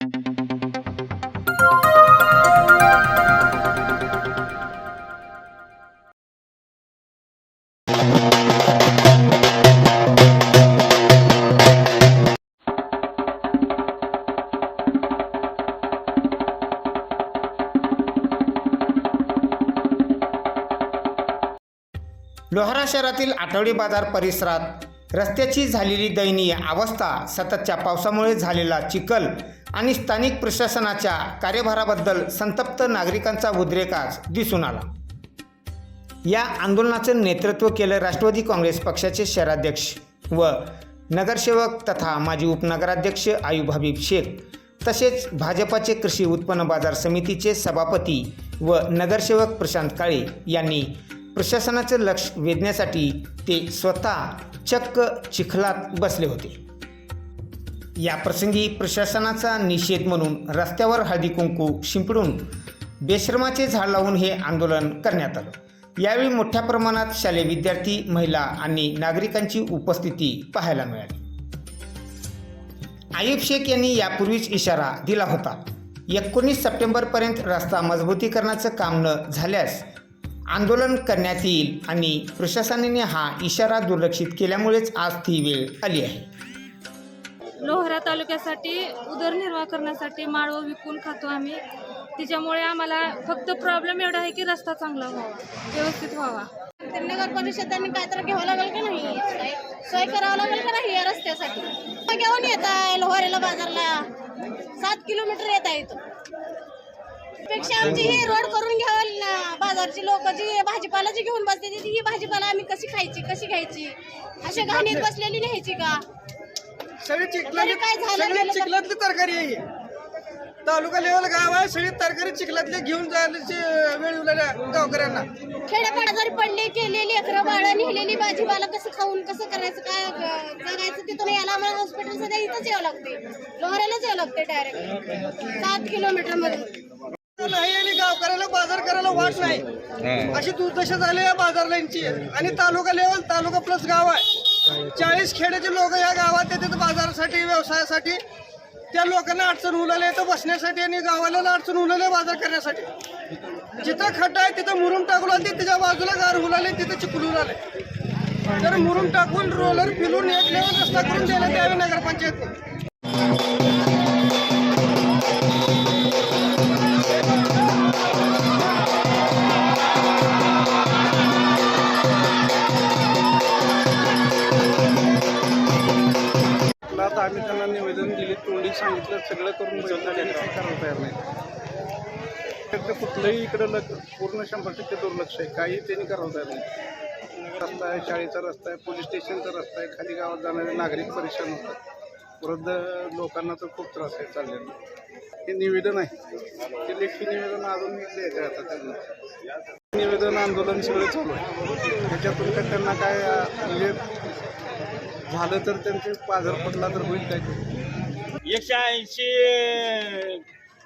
लोहारा शहरातील आठवडी बाजार परिसरात रस्त्याची झालेली दयनीय अवस्था सततच्या पावसामुळे झालेला चिखल आणि स्थानिक प्रशासनाच्या कार्यभाराबद्दल संतप्त नागरिकांचा उद्रेक आज दिसून आला. या आंदोलनाचं नेतृत्व केलं राष्ट्रवादी काँग्रेस पक्षाचे शहराध्यक्ष व नगरसेवक तथा माजी उपनगराध्यक्ष आयुब हबीब शेख तसेच भाजपाचे कृषी उत्पन्न बाजार समितीचे सभापती व नगरसेवक प्रशांत काळे यांनी प्रशासनाचं लक्ष वेधण्यासाठी ते स्वतः चक्क चिखलात बसले होते. याप्रसंगी प्रशासनाचा निषेध म्हणून रस्त्यावर हळदी कुंकू शिंपडून बेश्रमाचे झाड लावून हे आंदोलन करण्यात आलं. यावेळी मोठ्या प्रमाणात शालेय विद्यार्थी महिला आणि नागरिकांची उपस्थिती पाहायला मिळाली. आयुब शेख यांनी यापूर्वीच इशारा दिला होता एकोणीस सप्टेंबरपर्यंत रस्ता मजबूतीकरणाचं काम न झाल्यास आंदोलन करण्यात येईल आणि प्रशासनाने हा इशारा दुर्लक्षित केल्यामुळेच आज ती वेळ आली आहे. लोहरा तालुक्यासाठी उदरनिर्वाह करण्यासाठी माळवं विकून खातो आम्ही. त्याच्यामुळे आम्हाला फक्त प्रॉब्लेम एवढा आहे की रस्ता चांगला व्हावा व्यवस्थित व्हावा. तर नगर परिषदांनी काय तर घ्यावं लागेल का नाही? सोय करावं लागेल का नाही या रस्त्यासाठी? घेऊन येत आहे लोहारेला बाजारला. सात किलोमीटर येत आहे पेक्षा आमची ही रोड करून घ्यावं ना. बाजारची लोक जी भाजीपाला जी घेऊन बसते ती ही भाजीपाला आम्ही कशी खायची कशी घ्यायची? अशा घाणीत बसलेली न्यायची का? सगळी चिखलातली तरी काय झालं? सगळी चिखलातली तरकारी आहे ही. तालुका लेवल गाव आहे सगळी तरकारी चिखलातली घेऊन जायची वेळ उरलेल्या गावकऱ्यांना. खेड्यापाड्या जरी पडले केलेली लेकरं बाळं नेलेली भाजीपाला कसं खाऊन कसं करायचं काय ग- जगायचं तिथून यायला आम्हाला हॉस्पिटल सध्या इथंच यावं लागते लोहाऱ्यालाच यावं लागते डायरेक्ट सात किलोमीटरमध्ये नाही आणि गावकऱ्याला बाजार करायला वाट नाही. अशी दुर्दशा झाली या बाजार लाईनची. आणि तालुका लेवल तालुका प्लस गाव आहे. चाळीस खेड्याचे लोक या गावात येतात बाजारासाठी व्यवसायासाठी. त्या लोकांना अडचण उलाले तर बसण्यासाठी आणि गावाला अडचण उलाले बाजार करण्यासाठी. जिथं खड्डा आहे तिथं मुरुम टाकून आणि त्याच्या बाजूला गार हुलाले तिथं चिखलून आले. तर मुरुम टाकून रोलर फिरून एक लेवल रस्ता करून द्यायला द्यावे नगरपंचायतने. करायला तयार नाही. कुठलंही इकडं लक्ष पूर्ण शंभर टक्के दुर्लक्ष आहे. काही त्यांनी करावं तयार नाही. रस्ता आहे शाळेचा रस्ता आहे पोलीस स्टेशनचा रस्ता आहे खाली गावात जाणारे नागरिक परेशान होतात. वृद्ध लोकांना तर खूप त्रास आहे चाललेला. हे निवेदन आहे. ते लेखी निवेदन अजून द्यायचं आहे आता त्यांना. निवेदन आंदोलन सगळं चालू आहे. त्याच्यातून काय त्यांना काय म्हणजे झालं तर त्यांचे पाझर पडला तर होईल काय? एकशे ऐंशी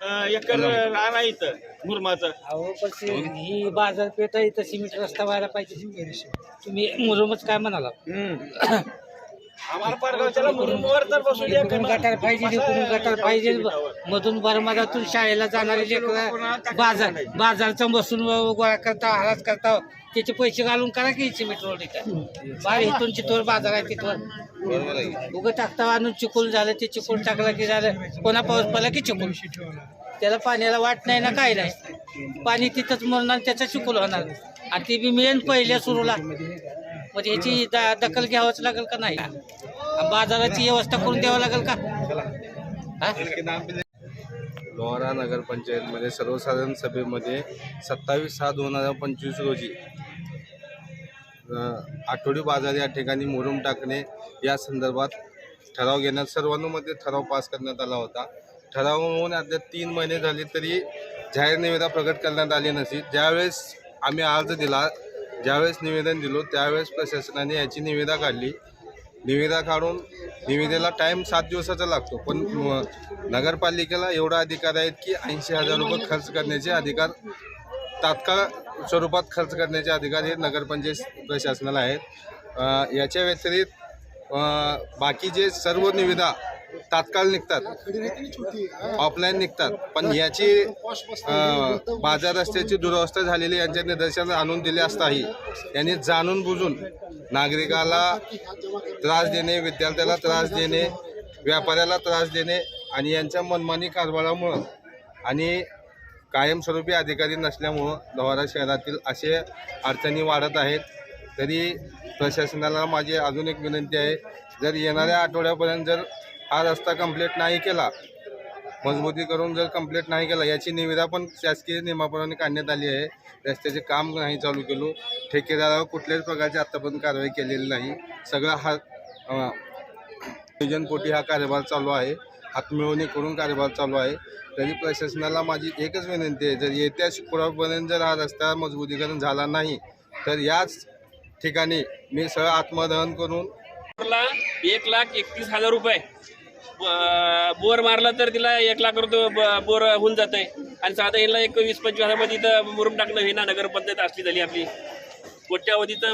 एकर रान आहे इथं मुरमाचं. अहो पण ते ही बाजारपेठ आहे तशी मीठ रस्ता व्हायला पाहिजे. तुम्ही मुरुमच काय म्हणाला आम्हाला पारगावच्याला मुरुमवर तर बसून द्या इकडून गटार पाहिजे गटार पाहिजे. मधून बरमादातून शाळेला जाणारे लेकरं बाजार बाजारचं बसून गोळा करता हरास करता त्याचे पैसे घालून करा की सिमेंट रोड इथं. बाहेर इथून चितोर बाजार आहे तिथवर. उगं टाकता आणून चिकोल झालं ते चिकोल टाकला की झालं कोणा पाऊस पडला की चिकोल त्याला पाण्याला वाट नाही ना काय नाही. पाणी तिथंच मरणार त्याचा चिकोल होणार. आणि ते बी मिळेल पहिल्या सुरूला. मग याची दखल घ्यावंच लागेल का नाही? बाजाराची व्यवस्था करून द्यावं लागेल का? हा? लोहारा नगरपंचायतमध्ये सर्वसाधारण सभेमध्ये सत्तावीस सहा दोन हजार पंचवीस रोजी आठवडी बाजार या ठिकाणी मुरुम टाकणे या संदर्भात ठराव घेण्यात सर्वानुमते ठराव पास करण्यात आला होता. ठराव होऊन अद्याप तीन महिने झाले तरी जाहीर निवेदा प्रकट करण्यात आली नसती. ज्यावेळेस आम्ही अर्ज दिला ज्यावेळेस निवेदन दिलो त्यावेळेस प्रशासनाने याची निविदा काढली. निविदा काढून निविदेला टाईम सात दिवसाचा लागतो. पण नगरपालिकेला एवढा अधिकार आहेत की ऐंशी हजार रुपये खर्च करण्याचे अधिकार तात्काळ स्वरूपात खर्च करण्याचे अधिकार हे नगरपंचायत प्रशासनाला आहेत. याच्या व्यतिरिक्त बाकी जे सर्व निविदा तात्काळ निघतात. ऑफलाईन निघतात. पण याची बाजार रस्त्याची दुरवस्था झालेली यांच्या निदर्शनात आणून दिले असताही यांनी जाणून बुजून नागरिकाला त्रास देणे विद्यार्थ्याला त्रास देणे व्यापाऱ्याला त्रास देणे आणि यांच्या मनमानी कारभारामुळं आणि कायमस्वरूपी अधिकारी नसल्यामुळं लोहारा शहरातील असे अडचणी वाढत आहेत. तरी प्रशासनाला माझी अजून एक विनंती आहे जर येणाऱ्या आठवड्यापर्यंत जर हा रस्ता कंप्लीट नाही केला. मजबूती करून जर कंप्लीट नाही केला याची निविदा पण शासकीय नियमाप्रमाणे काढण्यात आली आहे. रस्त्याचे काम नाही चालू केलो. ठेकेदारावर कुठल्याच प्रकारची आत्तापर्यंत कारवाई केलेली नाही. सगळा हा नियोजनपोटी हा कार्यभार चालू आहे. हातमिळवणी करून कार्यभार चालू आहे. तरी प्रशासनाला माझी एकच विनंती आहे जर येत्या शुक्रवारपर्यंत जर हा रस्ता मजबूतीकरण झाला नाही तर याच ठिकाणी मी सगळं आत्मदहन करून एक लाख एकतीस हजार रुपये बोर मारला तर तिला एक लाख रुपये बोर होऊन जात आहे आणि साधा हिला एक वीस पंचवीस हजारमध्ये इथं मुरुम टाकणं विना नगरपंचायत असली झाली आपली. कोट्यावधीचा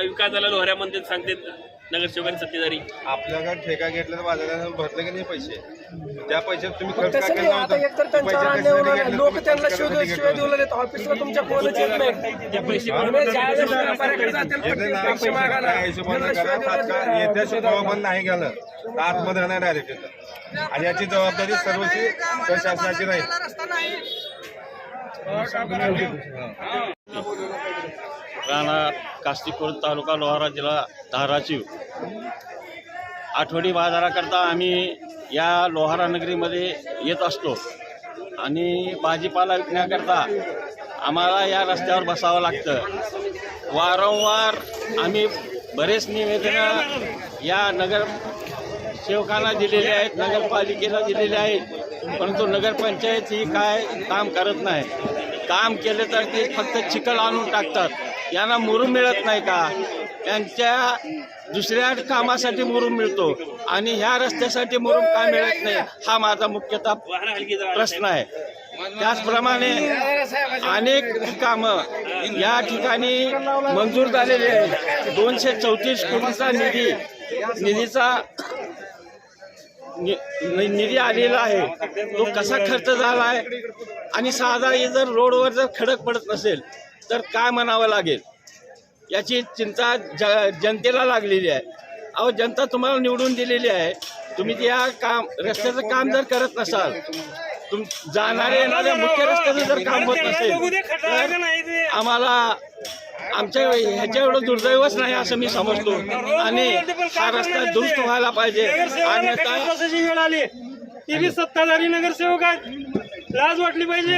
विकास झाला लोहऱ्यामध्ये सांगते नगरसेवकांनी सत्तेधारी आपल्याकडे ठेका घेतला तर बाजारात भरले की नाही पैसे? त्या पैशात तुम्ही खर्च का केला होता? लोक तुम्ही त्यांना कशासाठी शिवाय? देऊ लागले ऑफिसला तुमच्या फोनच येत नाही. ना, पैसे त्या. येत्या शुक्रवार नाही गेलं. आतमध्ये राहणार डायरेक्ट येतं आणि याची जबाबदारी सर्वची प्रशासनाची राहील राणा कास्तीपूर तालुका लोहारा जिल्हा धाराशिव. आठवडी बाजाराकरता आम्ही या लोहारा नगरीमध्ये येत असतो. आणि भाजीपाला विकण्याकरता आम्हाला या रस्त्यावर बसावं लागतं. वारंवार आम्ही बरेच निवेदनं या नगर सेवकांना दिलेले आहेत नगरपालिकेला दिलेले आहेत परंतु नगरपंचायत ही काय काम करत नाही. काम केलं तर ते फक्त चिखल आणून टाकतात. यांना मुरून मिळत नाही का? त्यांच्या दुसऱ्या कामासाठी मुरूम मिळतो आणि ह्या रस्त्यासाठी मुरूम का मिळत नाही? हा माझा मुख्यतः प्रश्न आहे. त्याचप्रमाणे अनेक कामं या ठिकाणी मंजूर झालेली आहेत. दोनशे चौतीस कोटीचा निधी निधीचा नि- निधी आलेला आहे. तो कसा खर्च झाला आहे? आणि साधा हे जर रोडवर जर खडक पडत नसेल तर काय म्हणावं लागेल? याची चिंता ज जनतेला लागलेली आहे. अहो जनता तुम्हाला निवडून दिलेली आहे. तुम्ही त्या काम रस्त्याचं काम जर करत नसाल तुम जाणारे येणाऱ्या मुख्य रस्त्याचं जर काम होत नसेल आम्हाला आमच्या ह्याच्या एवढं दुर्दैवच नाही असं मी समजतो. आणि हा रस्ता दुरुस्त व्हायला पाहिजे. अन्यथा वेळ आली. ती बी सत्ताधारी नगरसेवक आहेत. लाज वाटली पाहिजे.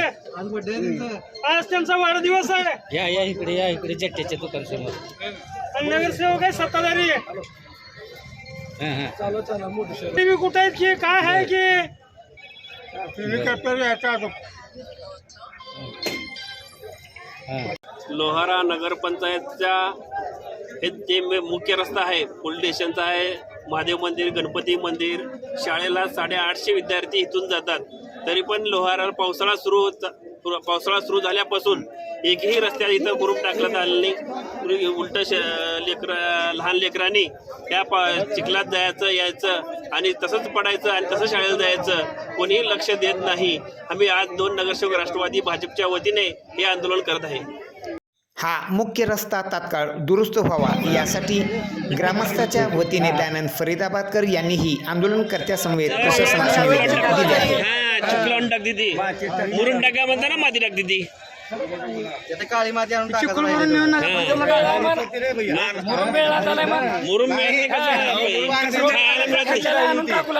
आज त्यांचा वाढदिवस आहे. या या इकडे या इकडे जट्ट्याच्या दुकान समोर आणि नगरसेवक आहे सत्ताधारी हां हां. टीव्ही कुठे आहेत की? काय आहे की? लोहारा नगरपंचायतच्या हे जे मुख्य रस्ता आहे पोलीस स्टेशनचा आहे महादेव मंदिर गणपती मंदिर शाळेला साडेआठशे विद्यार्थी इथून जातात. तरी पण लोहारा पावसाळा सुरू होता पावसाळा सुरू झाल्यापासून एकही रस्त्यात इथं ग्रुप टाकण्यात आलेलं नाही. उलट श लेकर लहान लेकरांनी त्या पा चिखलात जायचं यायचं आणि तसंच पडायचं आणि तसं शाळेला जायचं. कोणीही लक्ष देत नाही. आम्ही आज दोन नगरसेवक राष्ट्रवादी भाजपच्या वतीने हे आंदोलन करत आहे. हा मुख्य रस्ता तात्काळ दुरुस्त व्हावा. यासाठी ग्रामस्थाच्या वतीने दयानंद फरीदाबादकर यांनीही आंदोलनकर्त्यासमवेत प्रशासनास निवेदन दिले आहे. हा चिखलावून टाका म्हणता ना माती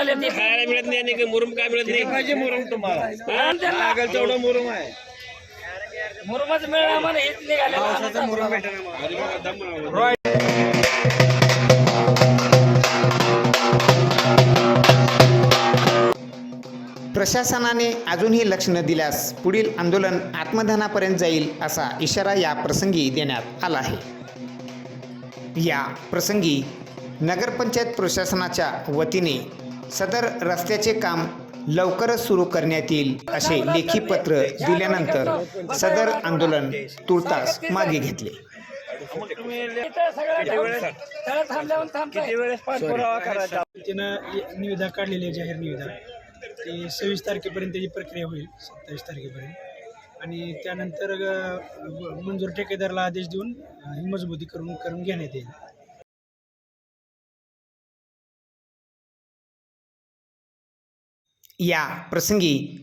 मिळत नाही? खायला मिळत मुरुम काय मिळत नाही? पाहिजे मुरुम तुम्हाला. मुरुम आहे. मुरुमच आम्हाला हेच निघाले. प्रशासनाने अजूनही लक्ष न दिल्यास पुढील आंदोलन आत्मदहनापर्यंत जाईल असा इशारा या प्रसंगी देण्यात आला आहे. या प्रसंगी नगरपंचायत प्रशासनाच्या वतीने सदर रस्त्याचे काम लवकरच सुरू करण्यात येईल असे लेखी पत्र दिल्यानंतर सदर आंदोलन तुर्तास मागे घेतले. निविदा काढलेली आहे जाहीर निविदा. ती सव्वीस तारखेपर्यंत त्याची प्रक्रिया होईल सत्तावीस तारखेपर्यंत. आणि त्यानंतर मंजूर ठेकेदारला आदेश देऊन ही मजबूती करून करून घेण्यात येईल. या प्रसंगी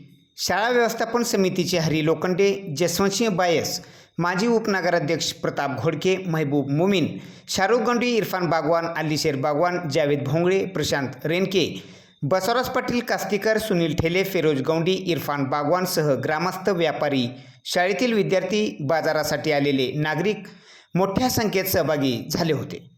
शाळा व्यवस्थापन समितीचे हरी लोखंडे जसवंतसिंह बायस माजी उपनगराध्यक्ष प्रताप घोडके महबूब मुमीन शाहरुख गंडी इरफान बागवान अलीशेर बागवान जावेद भोंगळे प्रशांत रेनके बसवराज पाटील कास्तीकर सुनील ठेले फिरोज गौंडी इरफान बागवानसह ग्रामस्थ व्यापारी शाळेतील विद्यार्थी बाजारासाठी आलेले नागरिक मोठ्या संख्येत सहभागी झाले होते.